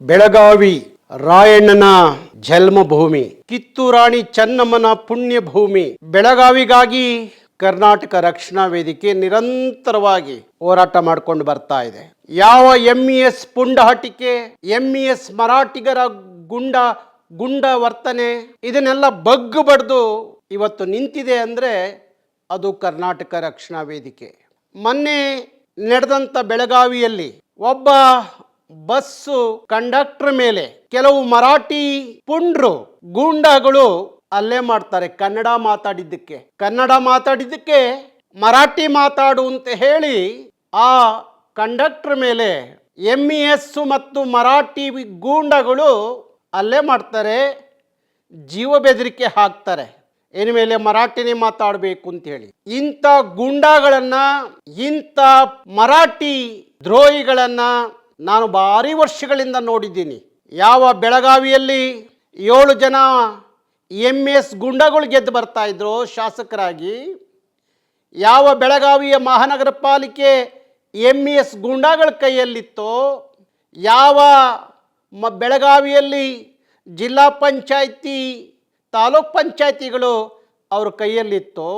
ಬೆಳಗಾವಿ, ರಾಯಣ್ಣನ ಜನ್ಮಭೂಮಿ ಕಿತ್ತೂರಾಣಿ ಚೆನ್ನಮ್ಮನ ಪುಣ್ಯ ಭೂಮಿ, ಬೆಳಗಾವಿಗಾಗಿ ಕರ್ನಾಟಕ ರಕ್ಷಣಾ ವೇದಿಕೆ ನಿರಂತರವಾಗಿ ಹೋರಾಟ ಮಾಡಿಕೊಂಡು ಬರ್ತಾ ಇದೆ. ಯಾವ ಎಂ ಇ ಎಸ್ ಪುಂಡಹಟಿಕೆ ಎಂ ಇ ಎಸ್ ಮರಾಠಿಗರ ಗುಂಡ ಗುಂಡ ವರ್ತನೆ, ಇದನ್ನೆಲ್ಲ ಬಗ್ಗು ಬಡ್ದು ಇವತ್ತು ನಿಂತಿದೆ ಅಂದರೆ ಅದು ಕರ್ನಾಟಕ ರಕ್ಷಣಾ ವೇದಿಕೆ. ಮೊನ್ನೆ ನಡೆದಂಥ ಬೆಳಗಾವಿಯಲ್ಲಿ ಒಬ್ಬ ಬಸ್ಸು ಕಂಡಕ್ಟರ್ ಮೇಲೆ ಕೆಲವು ಮರಾಠಿ ಪುಂಡ್ರು ಗೂಂಡಾಗಳು ಅಲ್ಲೇ ಮಾಡ್ತಾರೆ ಕನ್ನಡ ಮಾತಾಡಿದ್ದಕ್ಕೆ. ಕನ್ನಡ ಮಾತಾಡಿದ್ದಕ್ಕೆ ಮರಾಠಿ ಮಾತಾಡು ಅಂತ ಹೇಳಿ ಆ ಕಂಡಕ್ಟರ್ ಮೇಲೆ ಎಂ ಇ ಎಸ್ ಮತ್ತು ಮರಾಠಿ ಗೂಂಡಗಳು ಅಲ್ಲೇ ಮಾಡ್ತಾರೆ, ಜೀವ ಬೆದರಿಕೆ ಹಾಕ್ತಾರೆ. ಇನ್ನು ಮೇಲೆ ಮರಾಠಿನೇ ಮಾತಾಡಬೇಕು ಅಂತ ಹೇಳಿ. ಇಂಥ ಗುಂಡಾಗಳನ್ನ ಇಂಥ ಮರಾಠಿ ದ್ರೋಹಿಗಳನ್ನ ನಾನು ಭಾರಿ ವರ್ಷಗಳಿಂದ ನೋಡಿದ್ದೀನಿ. ಯಾವ ಬೆಳಗಾವಿಯಲ್ಲಿ ಏಳು ಜನ ಎಂ ಎಸ್ ಗುಂಡಗಳು ಗೆದ್ದು ಬರ್ತಾ ಇದ್ರು ಶಾಸಕರಾಗಿ, ಯಾವ ಬೆಳಗಾವಿಯ ಮಹಾನಗರ ಪಾಲಿಕೆ ಎಂ ಎಸ್ ಗುಂಡಾಗಳ ಕೈಯಲ್ಲಿತ್ತೋ, ಯಾವ ಮ ಬೆಳಗಾವಿಯಲ್ಲಿ ಜಿಲ್ಲಾ ಪಂಚಾಯಿತಿ, ತಾಲೂಕ್ ಪಂಚಾಯಿತಿಗಳು ಅವ್ರ ಕೈಯಲ್ಲಿತ್ತೋ,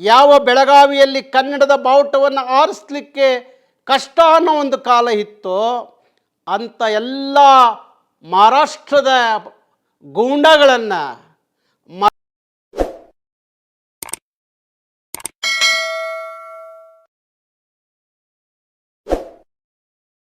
ಯಾವ ಬೆಳಗಾವಿಯಲ್ಲಿ ಕನ್ನಡದ ಬಾವುಟವನ್ನು ಆರಿಸ್ಲಿಕ್ಕೆ ಕಷ್ಟ ಅನ್ನೋ ಒಂದು ಕಾಲ ಇತ್ತು. ಅಂಥ ಎಲ್ಲ ಮಹಾರಾಷ್ಟ್ರದ ಗೂಂಡಾಗಳನ್ನು